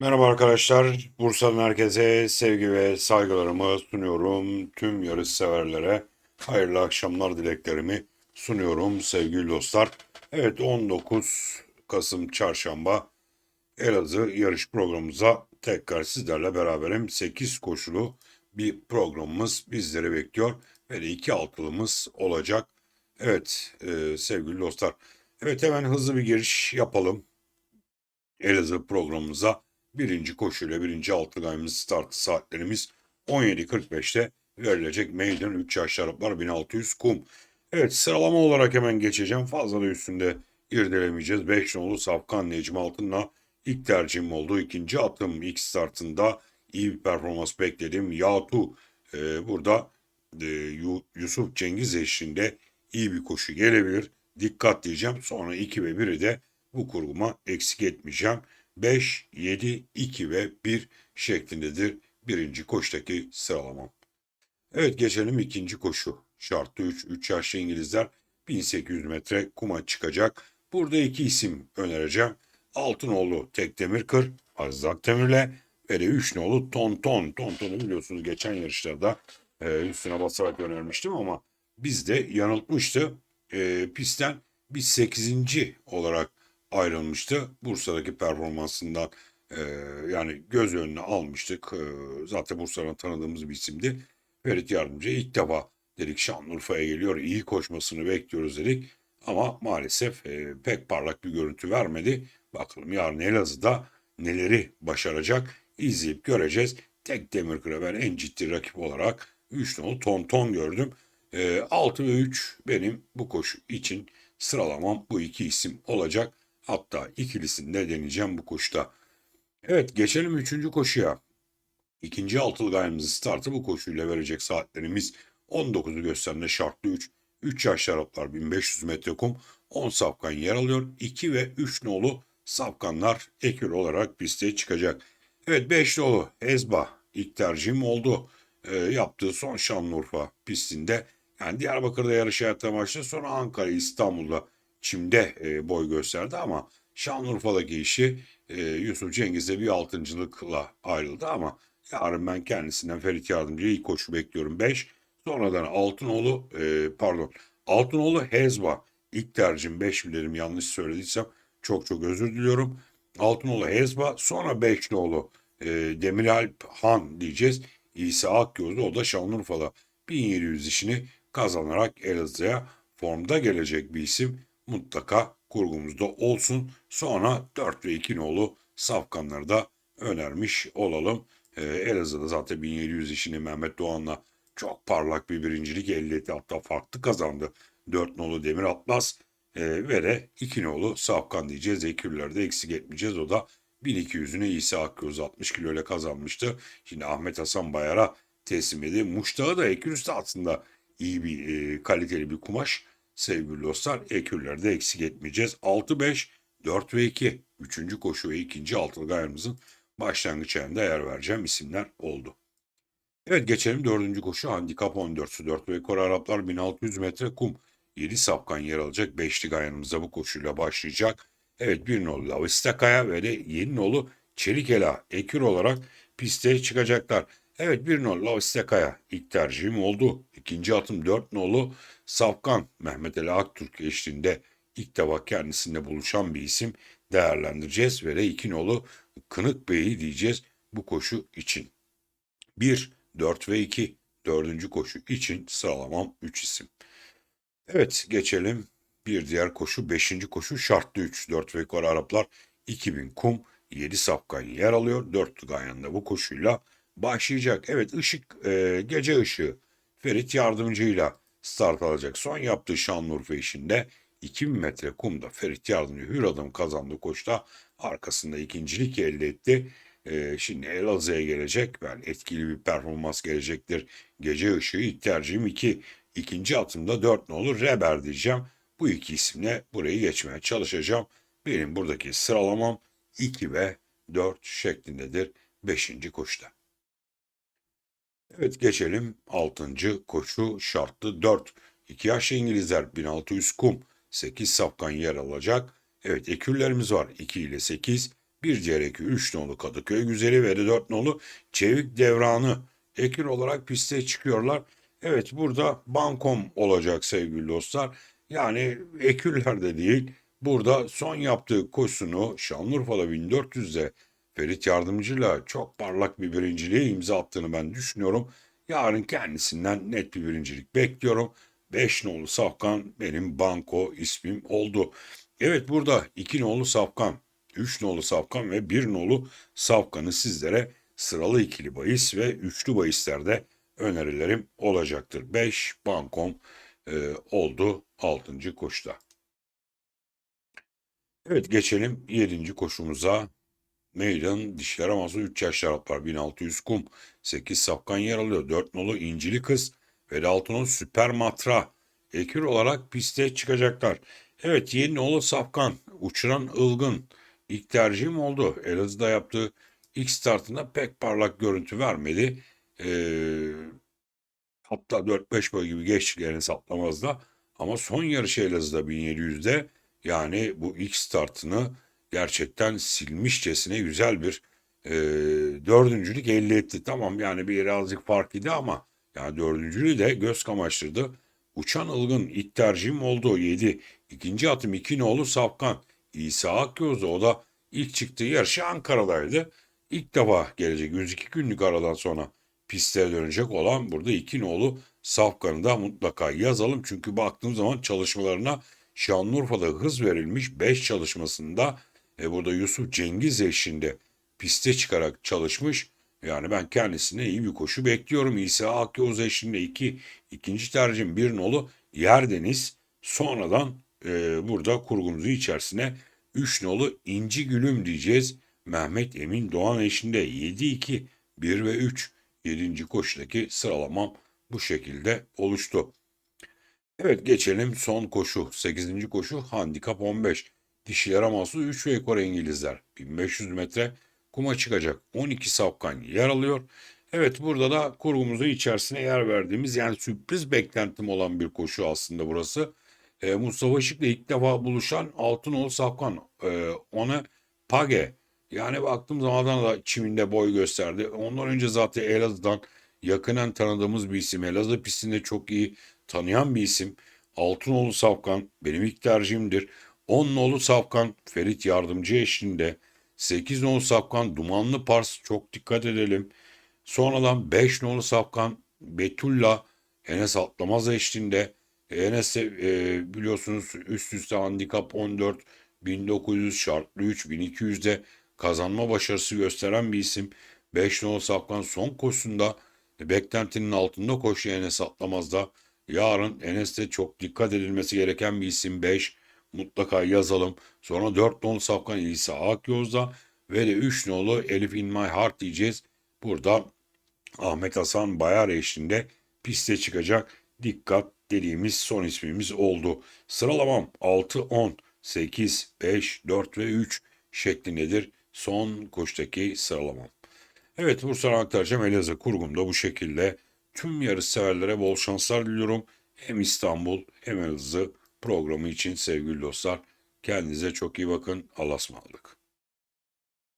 Merhaba arkadaşlar. Bursa'nın herkese sevgi ve saygılarımı sunuyorum. Tüm yarış severlere hayırlı akşamlar dileklerimi sunuyorum sevgili dostlar. Evet 19 Kasım Çarşamba Elazığ yarış programımıza tekrar sizlerle beraberim. 8 koşulu bir programımız bizleri bekliyor ve de iki altılımız olacak. Evet e, sevgili dostlar. Evet hemen hızlı bir giriş yapalım. Elazığ programımıza birinci koşuyla birinci altılayımız startı saatlerimiz 17.45'te verilecek Maiden 3 yaş Araplar 1600 kum. Evet sıralama olarak hemen geçeceğim. Fazla da üstünde irdelemeyeceğiz. 5 nolu Safkan Necmi Altın'la ilk tercihim oldu. İkinci atım ilk startında iyi bir performans bekledim. Yatu e, burada e, Yu- Yusuf Cengiz eşliğinde iyi bir koşu gelebilir. Dikkat diyeceğim. Sonra 2 ve 1'i de bu kurguma eksik etmeyeceğim. 5, 7, 2 ve 1 şeklindedir birinci koştaki sıralamam. Evet geçelim ikinci koşu. Şartlı 3, 3 yaşlı İngilizler 1800 metre kuma çıkacak. Burada iki isim önereceğim. Altınoğlu Tekdemir Kır, Arzak Demir'le ve de Üçnoğlu Tonton. Tonton'u biliyorsunuz geçen yarışlarda e, üstüne basarak önermiştim ama bizde yanıltmıştı. E, pistten bir 8. olarak ayrılmıştı. Bursa'daki performansından e, yani göz önüne almıştık. E, zaten Bursa'dan tanıdığımız bir isimdi. Ferit Yardımcı ilk defa dedik Şanlıurfa'ya geliyor. iyi koşmasını bekliyoruz dedik. Ama maalesef e, pek parlak bir görüntü vermedi. Bakalım yarın Elazığ'da neleri başaracak izleyip göreceğiz. Tek Demirkır'a ben en ciddi rakip olarak 3 nolu ton ton gördüm. E, 6 ve 3 benim bu koşu için sıralamam bu iki isim olacak. Hatta ikilisini de deneyeceğim bu koşuda. Evet geçelim üçüncü koşuya. İkinci altılı gayemizin startı bu koşuyla verecek saatlerimiz 19'u gösterende şartlı 3. 3 yaş Araplar 1500 metre kum 10 safkan yer alıyor. 2 ve 3 nolu safkanlar ekür olarak piste çıkacak. Evet 5 nolu Ezba ilk tercihim oldu. Ee, yaptığı son Şanlıurfa pistinde. Yani Diyarbakır'da yarış hayatı amaçlı sonra Ankara İstanbul'da çimde e, boy gösterdi ama Şanlıurfa'daki işi e, Yusuf Cengiz'de bir altıncılıkla ayrıldı ama yarın ben kendisinden Ferit Yardımcı'ya ilk koşu bekliyorum 5. Sonradan Altınoğlu e, pardon Altınoğlu Hezba ilk tercihim 5 bilirim yanlış söylediysem çok çok özür diliyorum. Altınoğlu Hezba sonra Beşlioğlu e, Demiralp Han diyeceğiz. İsa Akgöz'ü o da Şanlıurfa'da 1700 işini kazanarak Elazığ'a formda gelecek bir isim mutlaka kurgumuzda olsun. Sonra 4 ve 2 nolu safkanları da önermiş olalım. Ee, Elazığ'da zaten 1700 işini Mehmet Doğan'la çok parlak bir birincilik elde etti. Hatta farklı kazandı. 4 nolu Demir Atlas e, ve de 2 nolu Safkan diyeceğiz. Ekürlerde eksik etmeyeceğiz. O da 1200'ünü İsa Akgöz 60 kilo ile kazanmıştı. Şimdi Ahmet Hasan Bayar'a teslim edildi. Muştağı da Ekürüs'te aslında iyi bir e, kaliteli bir kumaş. Sevgili dostlar ekürlerde eksik etmeyeceğiz. 6-5, 4 ve 2. Üçüncü koşu ve ikinci altılı gayrimizin başlangıç ayında yer vereceğim isimler oldu. Evet geçelim dördüncü koşu handikap 14'sü 4 ve Kore Araplar 1600 metre kum. 7 sapkan yer alacak. Beşli gayanımıza bu koşuyla başlayacak. Evet bir nolu Lavistakaya ve de yeni nolu Çelikela ekür olarak piste çıkacaklar. Evet bir nolu Lavistakaya ilk tercihim oldu. İkinci atım 4 nolu Safkan Mehmet Ali Aktürk eşliğinde ilk defa kendisinde buluşan bir isim değerlendireceğiz ve de iki nolu Kınık Bey'i diyeceğiz bu koşu için. 1, 4 ve 2 dördüncü koşu için sıralamam 3 isim. Evet geçelim bir diğer koşu 5. koşu şartlı 3 4 ve yukarı Araplar 2000 kum 7 safkan yer alıyor. 4 Ganyan'da bu koşuyla başlayacak. Evet ışık e, gece ışığı Ferit yardımcıyla start alacak. Son yaptığı Şanlıurfa işinde 2000 metre kumda Ferit Yardımcı hür adım kazandı koşta. Arkasında ikincilik elde etti. Ee, şimdi Elazığ'a gelecek. Ben etkili bir performans gelecektir. Gece ışığı ilk tercihim 2. İkinci atımda 4 ne olur? Reber diyeceğim. Bu iki isimle burayı geçmeye çalışacağım. Benim buradaki sıralamam 2 ve 4 şeklindedir 5. koşuda. Evet geçelim 6. koşu şartlı 4. 2 yaşlı İngilizler 1600 kum 8 safkan yer alacak. Evet ekürlerimiz var 2 ile 8. 1 Cereki 3 nolu Kadıköy Güzeli ve de 4 nolu Çevik Devranı ekür olarak piste çıkıyorlar. Evet burada Bankom olacak sevgili dostlar. Yani eküller de değil. Burada son yaptığı koşusunu Şanlıurfa'da 1400'de Ferit Yardımcı'yla çok parlak bir birinciliğe imza attığını ben düşünüyorum. Yarın kendisinden net bir birincilik bekliyorum. 5 nolu Safkan benim banko ismim oldu. Evet burada 2 nolu Safkan, 3 nolu Safkan ve 1 nolu Safkan'ı sizlere sıralı ikili bahis ve üçlü bahislerde önerilerim olacaktır. 5 bankom e, oldu 6. koşuda. Evet geçelim 7. koşumuza. Meydan dişler aması 3 yaş şaraplar 1600 kum 8 safkan yer alıyor. 4 nolu incili kız ve 6 nolu süper matra ekür olarak piste çıkacaklar. Evet yeni nolu safkan uçuran ılgın ilk tercihim oldu. Elazığ'da yaptığı ilk startında pek parlak görüntü vermedi. Ee, hatta 4-5 boy gibi geçtiklerini saplamazda. Ama son yarışı Elazığ'da 1700'de yani bu ilk startını gerçekten silmişçesine güzel bir e, dördüncülük elde etti. Tamam yani bir birazcık fark idi ama yani dördüncülüğü de göz kamaştırdı. Uçan ılgın ilk tercihim oldu 7. İkinci atım 2 nolu Safkan. İsa Akyoz'da o da ilk çıktığı yarışı Ankara'daydı. İlk defa gelecek 102 günlük aradan sonra piste dönecek olan burada 2 nolu Safkan'ı da mutlaka yazalım. Çünkü baktığım zaman çalışmalarına Şanlıurfa'da hız verilmiş 5 çalışmasında e, burada Yusuf Cengiz eşliğinde piste çıkarak çalışmış. Yani ben kendisine iyi bir koşu bekliyorum. İsa Akyavuz eşliğinde 2 iki, ikinci tercihim bir nolu Yerdeniz. Sonradan e, burada kurgumuzu içerisine 3 nolu İnci Gülüm diyeceğiz. Mehmet Emin Doğan eşliğinde 7-2, 1 ve 3 7. koşudaki sıralamam bu şekilde oluştu. Evet geçelim son koşu. 8. koşu handikap 15. Dişiler aması 3 ve ekor İngilizler. 1500 metre kuma çıkacak. 12 safkan yer alıyor. Evet burada da kurgumuzun içerisine yer verdiğimiz yani sürpriz beklentim olan bir koşu aslında burası. E, Mustafa Işık'la ilk defa buluşan Altınoğlu Safkan. E, ona Page. Yani baktığım zaman da çiminde boy gösterdi. Ondan önce zaten Elazığ'dan yakından tanıdığımız bir isim. Elazığ pistinde çok iyi tanıyan bir isim. Altınoğlu Safkan benim ilk tercihimdir. 10 nolu Safkan Ferit Yardımcı eşliğinde. 8 nolu Safkan Dumanlı Pars çok dikkat edelim. Sonradan 5 nolu Safkan Betulla Enes Atlamaz eşliğinde. Enes e, biliyorsunuz üst üste handikap 14 1900 şartlı 3 1200'de kazanma başarısı gösteren bir isim. 5 nolu Safkan son koşusunda beklentinin altında koşu Enes Atlamaz'da. Yarın Enes'te çok dikkat edilmesi gereken bir isim 5 mutlaka yazalım. Sonra 4 nolu Safkan İsa Akyoz'da ve de 3 nolu Elif In My Heart diyeceğiz. Burada Ahmet Hasan Bayar eşliğinde piste çıkacak. Dikkat dediğimiz son ismimiz oldu. Sıralamam 6, 10, 8, 5, 4 ve 3 şeklindedir. Son koştaki sıralamam. Evet Bursa'dan aktaracağım Elazığ kurgumda bu şekilde. Tüm yarış severlere bol şanslar diliyorum. Hem İstanbul hem Elazığ programı için sevgili dostlar. Kendinize çok iyi bakın. Allah'a ısmarladık.